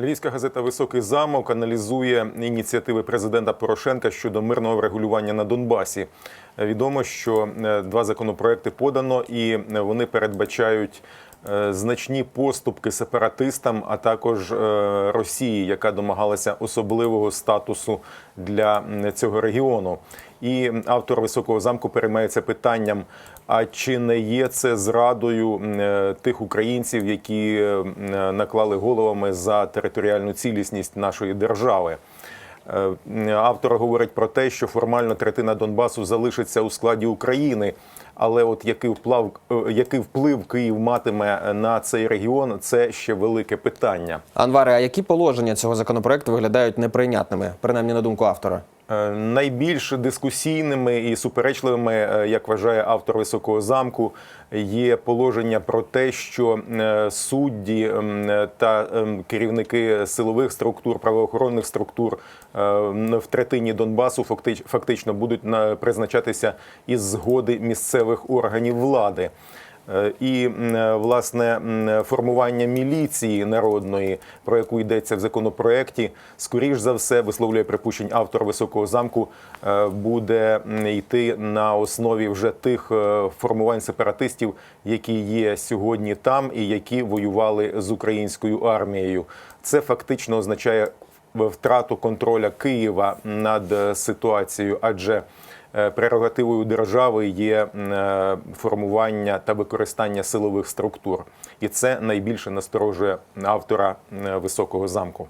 Львівська газета Високий замок аналізує ініціативи президента Порошенка щодо мирного врегулювання на Донбасі. Відомо, що е, два законопроекти подано, і вони передбачають е, значні поступки сепаратистам, а також е, Росії, яка домагалася особливого статусу для цього регіону. І автор високого замку переймається питанням: а чи не є це зрадою е, тих українців, які е, наклали головами за територіальну цілісність нашої держави? Е, Автор говорить про те, що формально третина Донбасу залишиться у складі України. Але от який вплав який вплив Київ матиме на цей регіон, це ще велике питання. Анваре, а які положення цього законопроекту виглядають неприйнятними, принаймні на думку автора? Е, Найбільш дискусійними і суперечливими, е, як вважає автор високого замку, є положення про те, що е, судді та ем, керівники силових структур, правоохоронних структур в третині Донбасу фактич- фактично будуть на- призначатися із згоди місцевих органів влади. Е, І е, власне формування міліції народної, про яку йдеться в законопроекті, скоріш за все, висловлює припущень автор високого замку, е, буде йти на основі вже тих е, формувань сепаратистів, які є сьогодні там і які воювали з українською армією. Це фактично означає втрату контроля Києва над е, ситуацією, адже Е, Прерогативою держави є е, формування та використання силових структур, і це найбільше насторожує автора е, високого замку.